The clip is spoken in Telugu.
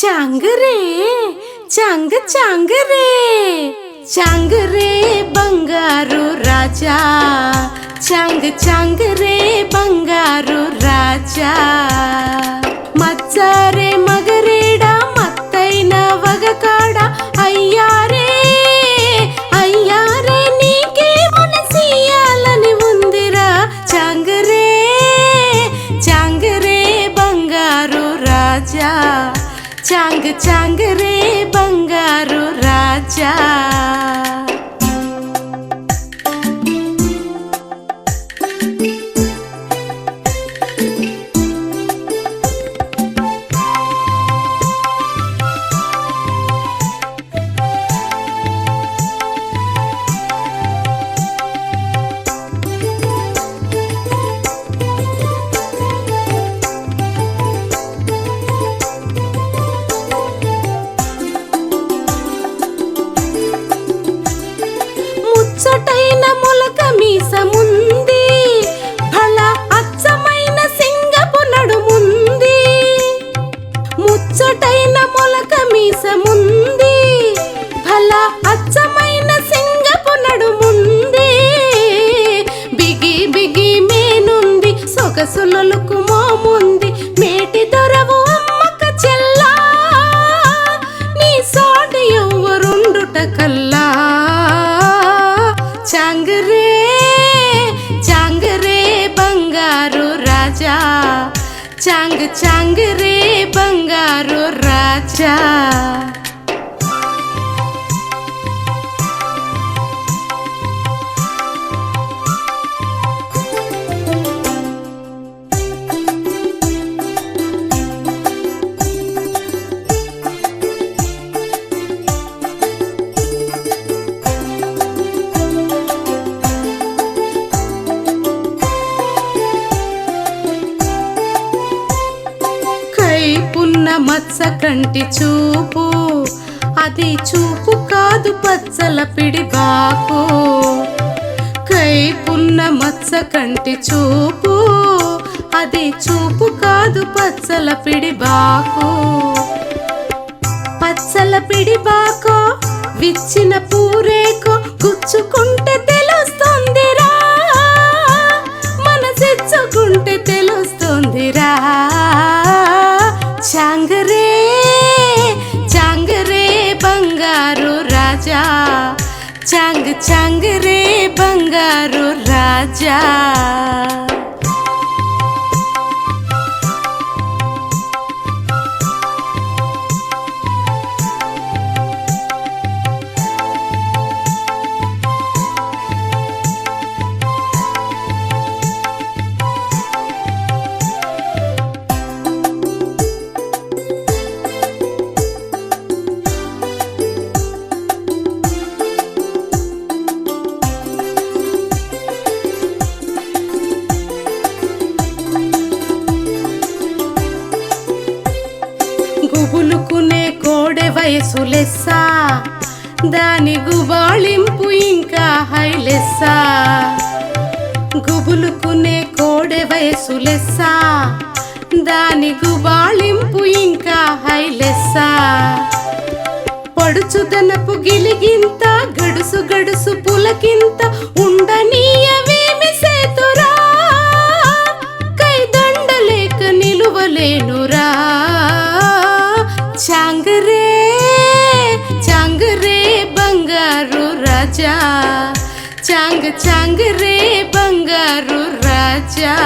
చాంగరే చాంగ చాంగరే చాంగరే బంగారు రాజా చాంగ్ రే బంగారు రాజా. మచ్చారే మగరేడ మత్తైన వగకాడ. అయ్యారే అయ్యారే నీకే మనసియాలని ఉందిరా. చాంగరే చాంగరే బంగారు రాజా. చాంగ్ రే బంగారు రాజా. మీసముంది భళ అచ్చమైన సింగపు నడుముంది. ముచ్చటైన మొలక మీసముంది భళ అచ్చమైన సింగపు నడుముంది. బిగి బిగి మేనుంది సొగసులొలుకు మోముంది. రాజా చాంగ్ రే బంగారు రాజా మత్స కంటి చూపు. అది చూపు కాదు పచ్చల పిడి బాకు కైపున్న మత్స కంటి చూపు. అది చూపు కాదు పచ్చల పిడి బాకు పచ్చల పిడి బాకో విచ్చిన పూరేకో గుచ్చుకుంటే राजा। चांग चांग रे बंगारू राजा। కోడె వయసు లెస్సా? దాని గుబాళింపు ఇంకా హైలెస్సా గుబులుకునే కోడె వయసు లెస్సా? దాని గుబాళింపు ఇంకా హైలెస్సా పడుచుదనపు గిలిగింత గడుసు గడుసు పులకింత चांग चांग रे बंगारू राजा।